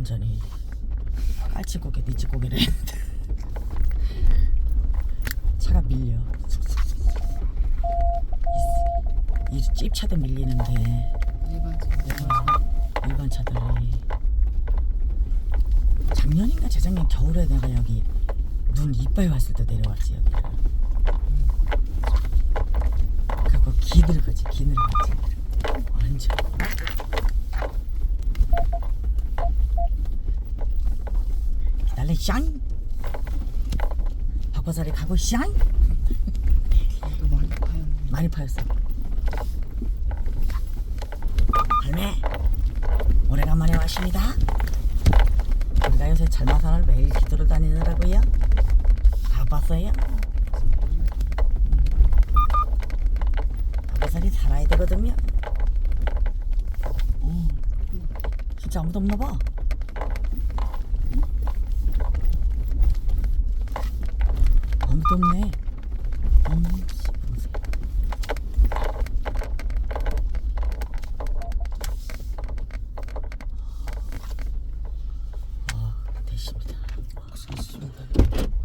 완전히 깔치고개 니치고개를 했는데. 차가 밀려. 이, 이 찝차도 밀리는데. 일반 차들이. 작년인가 재작년 겨울에 내가 여기 눈 이빨 왔을 때 내려왔지 여기를. 그거 기늘가지 기늘가지 완전 기다려 샹. 바꿔살이 가고 샹. 또 많이 파였네. 많이 파였어. 할매 오래간만에 왔습니다. 우리가 요새 잘마산을 매일 기도를 다니느라고요. 바빴어요? 바꿔살이 살아야 되거든요. 어, 진짜 아무도 없나 봐 높네. 음, 아, 됐습니다. 아, 고생하셨습니다.